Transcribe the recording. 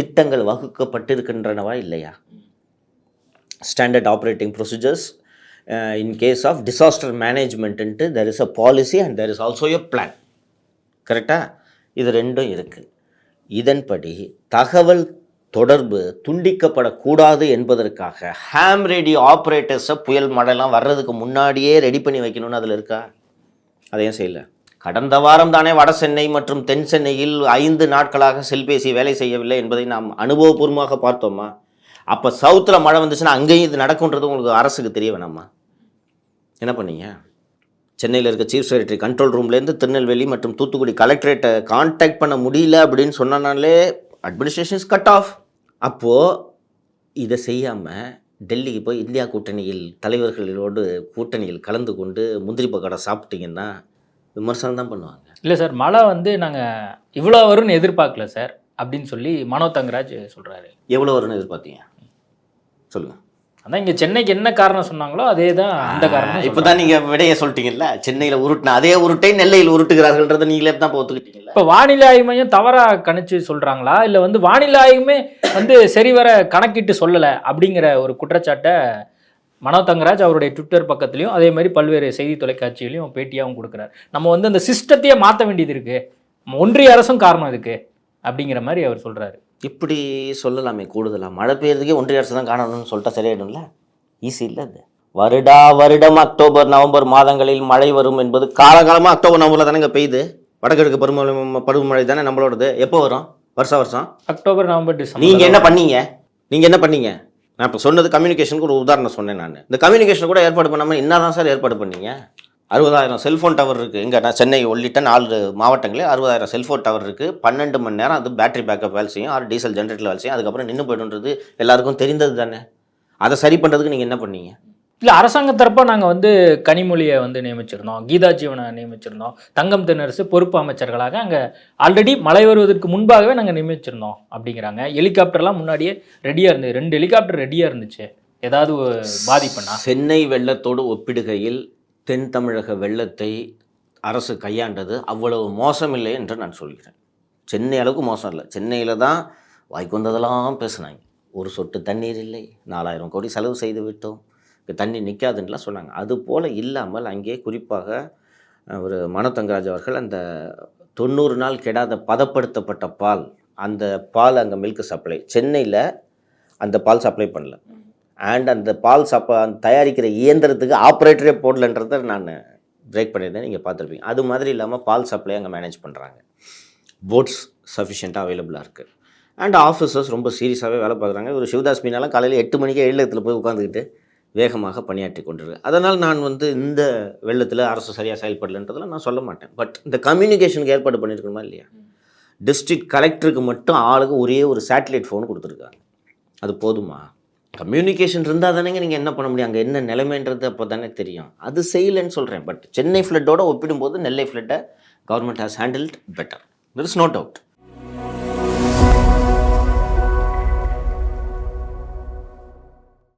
திட்டங்கள் வகுக்கப்பட்டிருக்கின்றனவா இல்லையா? Standard operating procedures in case of disaster மேனேஜ்மெண்ட்டுன்ட்டு there is a policy and there is also a plan கரெக்டாக இது ரெண்டும் இருக்குது இதன்படி தகவல் தொடர்பு துண்டிக்கப்படக்கூடாது என்பதற்காக ஹேம் ரேடியோ ஆப்ரேட்டர்ஸை புயல் மழைலாம் வர்றதுக்கு முன்னாடியே ரெடி பண்ணி வைக்கணும்னு அதில் இருக்கா? அதையும் செய்யல. கடந்த வாரம் தானே வட சென்னை மற்றும் தென் சென்னையில் ஐந்து நாட்களாக செல்பேசி வேலை செய்யவில்லை என்பதை நாம் அனுபவபூர்வமாக பார்த்தோமா அப்போ சவுத்தில் மழை வந்துச்சுன்னா அங்கேயும் இது நடக்குன்றது உங்களுக்கு அரசுக்கு தெரிய வேணாமா? என்ன பண்ணீங்க? சென்னையில் இருக்க சீஃப் செக்ரட்டரி கண்ட்ரோல் ரூம்லேருந்து திருநெல்வேலி மற்றும் தூத்துக்குடி கலெக்டரேட்டை காண்டாக்ட் பண்ண முடியல அப்படின்னு சொன்னனாலே அட்மினிஸ்ட்ரேஷன்ஸ் கட் ஆஃப் அப்போது இதை செய்யாமல் டெல்லிக்கு போய் இந்தியா கூட்டணியில் தலைவர்களோடு கூட்டணியில் கலந்து கொண்டு முந்திரி பக்கடை சாப்பிட்டீங்கன்னா விமர்சனம் தான் பண்ணுவாங்க. இல்லை சார் மழை வந்து நாங்கள் இவ்வளோ வரும்னு எதிர்பார்க்கல சார் அப்படின்னு சொல்லி மனோ தங்கராஜ் சொல்கிறாரு எவ்வளோ வரும்னு எதிர்பார்த்தீங்க? சொல்லுங்கள் அதான் இங்கே சென்னைக்கு என்ன காரணம் சொன்னாங்களோ அதே தான் அந்த காரணம் இப்போ தான் நீங்கள் விடையை சொல்லிட்டீங்கல்ல? சென்னையில் உருட்டின அதே உருட்டை நெல்லையில் உருட்டுகிறார்கள்ன்றதை நீங்களே தான் இப்போ ஒத்துக்கிட்டீங்கல்ல? இப்போ வானிலை ஆய்வு மையம் தவறாக கணிச்சு சொல்கிறாங்களா இல்லை வந்து வானிலை ஆய்வுமே வந்து சரிவர கணக்கிட்டு சொல்லலை அப்படிங்கிற ஒரு குற்றச்சாட்டை மனோ தங்கராஜ் அவருடைய ட்விட்டர் பக்கத்துலையும் அதே மாதிரி பல்வேறு செய்தி தொலைக்காட்சிகளையும் பேட்டியாகவும் கொடுக்குறாரு. நம்ம வந்து அந்த சிஸ்டத்தையே மாற்ற வேண்டியது இருக்குது ஒன்றிய அரசும் காரணம் இதுக்கு அப்படிங்கிற மாதிரி அவர் சொல்கிறாரு இப்படி சொல்லலாமே கூடுதலாக மழை பெய்யறதுக்கே ஒன்றிய அரசு தான் காணணும்னு சொல்லிட்டா சரியாயிடும்ல? ஈஸி இல்லை அது. வருடா வருடம் அக்டோபர் நவம்பர் மாதங்களில் மழை வரும் என்பது காலகாலமாக அக்டோபர் நவம்பரில் தானே இங்கே பெய்யுது? வடகிழக்கு பருவமழை பருவமழை தானே நம்மளோடது. எப்போ வரும்? வருஷம் வருஷம்? October November December. நீங்கள் என்ன பண்ணீங்க? நீங்கள் என்ன பண்ணீங்க? நான் இப்போ சொன்னது கம்யூனிகேஷனுக்கு ஒரு உதாரணம் சொன்னேன் நான். இந்த கம்யூனிகேஷன் கூட ஏற்பாடு பண்ணாமல் என்ன தான் சார் ஏற்பாடு பண்ணீங்க? அறுபதாயிரம் செல்ஃபோன் டவர் இருக்குது எங்கே நான் சென்னை உள்ளிட்ட நாலு மாவட்டங்களே அறுபதாயிரம் செல்ஃபோன் டவர் இருக்குது பன்னெண்டு மணி நேரம் அது பேட்டரி பேக்கப் வேலை செய்யும். ஆறு டீசல் ஜென்ரேட்டர் வேலை செய்யும். அதுக்கப்புறம் நின்று போய்டுன்றது எல்லாருக்கும் தெரிந்தது தானே அதை சரி பண்ணுறதுக்கு நீங்கள் என்ன பண்ணீங்க? இல்லை அரசாங்க தரப்பாக நாங்கள் வந்து கனிமொழியை வந்து நியமிச்சிருந்தோம். கீதா ஜீவனை நியமிச்சிருந்தோம். தங்கம் தென்னரசு பொறுப்பு அமைச்சர்களாக அங்கே ஆல்ரெடி மழை வருவதற்கு முன்பாகவே நாங்கள் நியமிச்சிருந்தோம் அப்படிங்கிறாங்க. ஹெலிகாப்டர்லாம் முன்னாடியே ரெடியாக இருந்தது. ரெண்டு ஹெலிகாப்டர் ரெடியாக இருந்துச்சு. ஏதாவது பாதிப்புனா சென்னை வெள்ளத்தோடு ஒப்பிடுகையில் தென் தமிழக வெள்ளத்தை அரசு கையாண்டது அவ்வளவு மோசமில்லை என்று நான் சொல்கிறேன். சென்னை அளவுக்கு மோசம் இல்லை. சென்னையில் தான் வாய்க்கு வந்ததெல்லாம் பேசுனாங்க. ஒரு சொட்டு தண்ணீர் இல்லை. நாலாயிரம் கோடி செலவு செய்து விட்டோம். தண்ணி நிற்காதுன்னுலாம் சொன்னாங்க. அது போல் இல்லாமல் அங்கே குறிப்பாக ஒரு மனோதங்கராஜ் அவர்கள் அந்த தொண்ணூறு நாள் கெடாத பதப்படுத்தப்பட்ட பால் அந்த பால் அங்கே மில்க் சப்ளை சென்னையில் அந்த பால் சப்ளை பண்ணல. அண்ட் அந்த பால் சப்ப அந்த தயாரிக்கிற இயந்திரத்துக்கு ஆப்ரேட்டரே போடலன்றதை நான் பிரேக் பண்ணியிருந்தேன். நீங்கள் பார்த்துருப்பீங்க. அது மாதிரி இல்லாமல் பால் சப்ளை அங்கே மேனேஜ் பண்ணுறாங்க போட்ஸ் சஃபிஷியண்ட்டாக அவைலபிளாக இருக்குது அண்ட் ஆஃபீஸர்ஸ் ரொம்ப சீரியஸாகவே வேலை பார்க்குறாங்க. ஒரு சிவதாஸ் மீனாலாம் காலையில் எட்டு மணிக்கே எழுலத்தில் போய் உட்காந்துக்கிட்டு வேகமாக பணியாற்றி கொண்டிருக்கு அதனால் நான் வந்து இந்த வெள்ளத்தில் அரசு சரியாக செயல்படலைன்றதெல்லாம் நான் சொல்ல மாட்டேன். பட் இந்த கம்யூனிகேஷனுக்கு ஏற்பாடு பண்ணியிருக்கணுமா இல்லையா? டிஸ்ட்ரிக்ட் கலெக்டருக்கு மட்டும் ஆளுக்கு ஒரே ஒரு சேட்டலைட் ஃபோன் கொடுத்துருக்காங்க. அது போதுமா? கம்யூனிகேஷன் இருந்தால் தானேங்க நீங்கள் என்ன பண்ண முடியும்? அங்கே என்ன நிலைமைன்றது அப்போ தானே தெரியும். அது செய்யலைன்னு சொல்கிறேன் பட் சென்னை ஃப்ளட்டோட ஒப்பிடும்போது Nellai ஃப்ளட்டை government has handled better there is no doubt